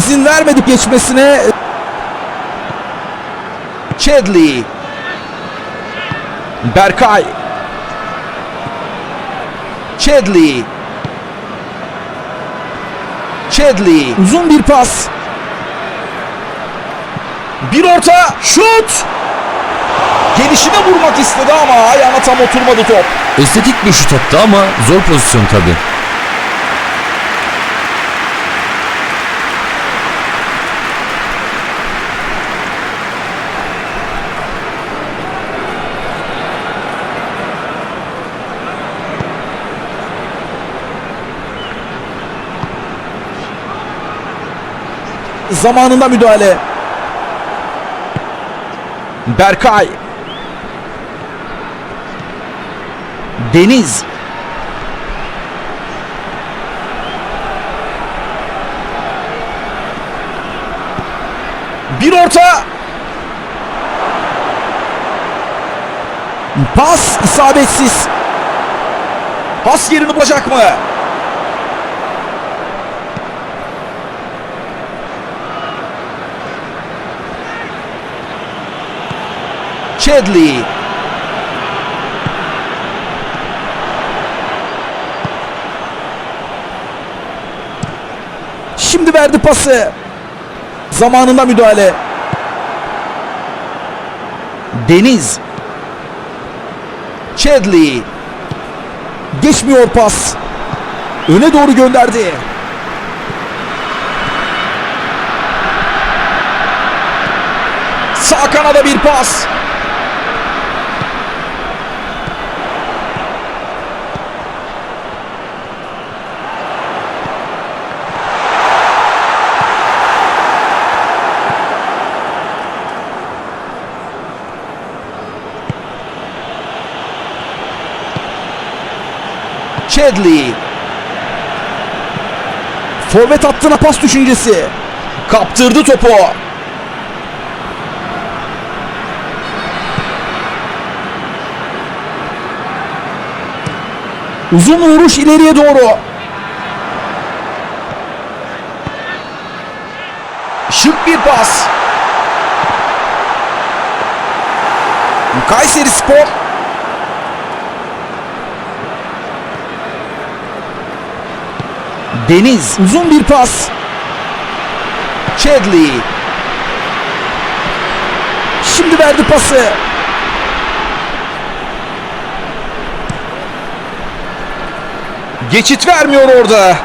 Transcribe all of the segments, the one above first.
İzin vermedik geçmesine. Chadley. Berkay. Chadley. Chadley. Uzun bir pas. Bir orta. Şut. Gelişine vurmak istedi ama ayağına tam oturmadı top. Estetik bir şut attı ama zor pozisyon tabi. Zamanında müdahale. Berkay. Deniz. Bir orta. Pas isabetsiz. Pas yerini bulacak mı? Chadley. Şimdi verdi pası. Zamanında müdahale. Deniz. Chadley. Geçmiyor pas. Öne doğru gönderdi. Sağ kanada bir pas. Chadley Forvet hattına pas düşüncesi. kaptırdı topu. Uzun vuruş ileriye doğru. Şık bir pas. Kayseri Spor Deniz Uzun bir pas. Chadley Şimdi verdi pası. geçit vermiyor orada.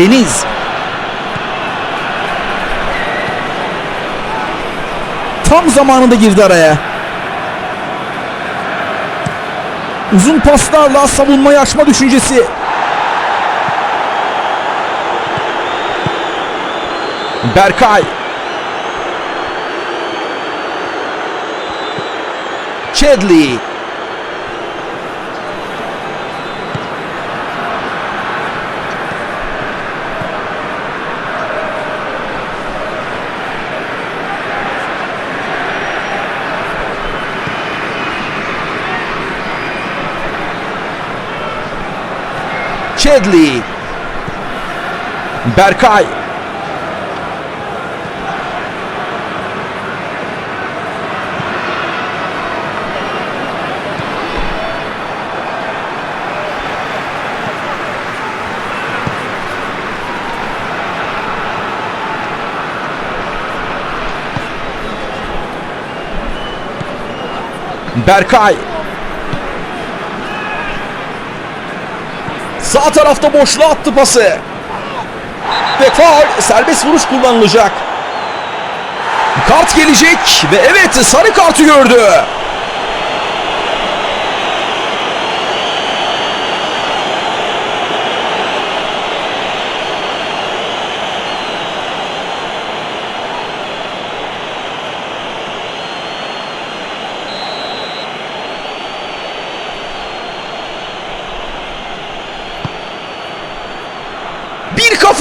Deniz Tam zamanında girdi araya. Uzun paslarla savunmayı açma düşüncesi. Berkay Chadley Chadley. Berkay. Berkay Sağ tarafta boşluğa attı pası. Ve faul serbest vuruş kullanılacak. Kart gelecek ve evet sarı kartı gördü.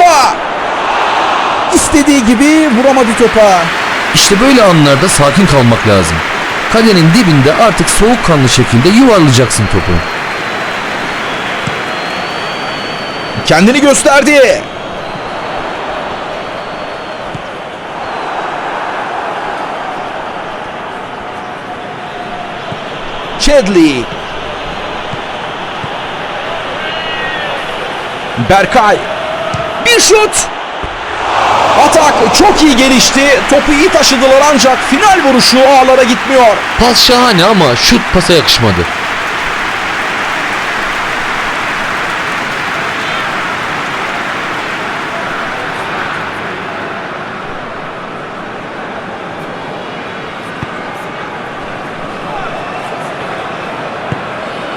Kafa. İstediği gibi vuramadı topa. İşte böyle anlarda sakin kalmak lazım. Kalenin dibinde artık soğukkanlı şekilde yuvarlayacaksın topu. Kendini gösterdi. Chadley. Berkay. Şut. Atak çok iyi gelişti. Topu iyi taşıdılar ancak final vuruşu ağlara gitmiyor. Pas şahane ama şut pasa yakışmadı.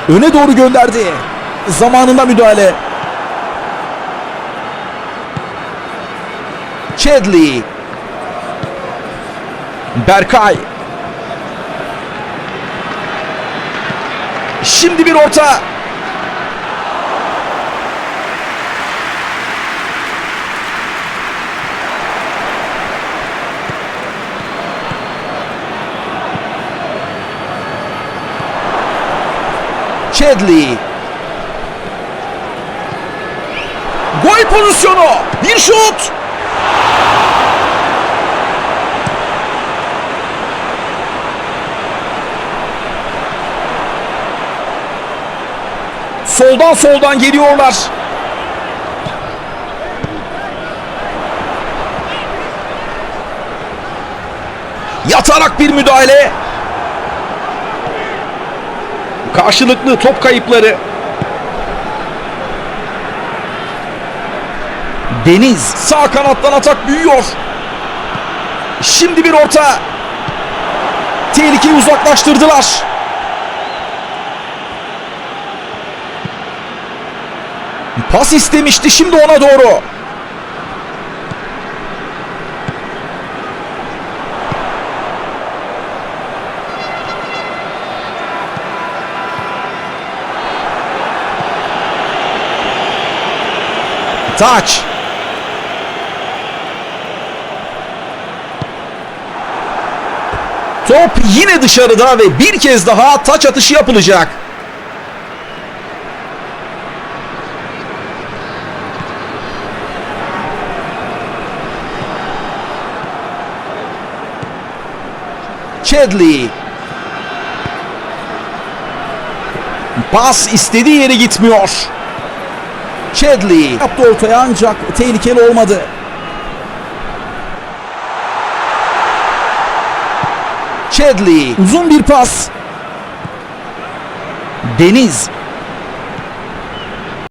Öne doğru gönderdi. Zamanında müdahale. Chadley. Berkay. Şimdi bir orta. Chadley. Gol pozisyonu. Bir şut. Soldan soldan geliyorlar. Yatarak bir müdahale. Karşılıklı top kayıpları. Deniz sağ kanattan atak büyüyor. Şimdi bir orta. Tehlikeyi uzaklaştırdılar. Pas istemişti şimdi ona doğru. Taç. Top yine dışarıda ve bir kez daha taç atışı yapılacak. Chadley. Pas istediği yere gitmiyor. Chadley. Yaptı ortaya ancak tehlikeli olmadı. Chadley. Uzun bir pas. Deniz.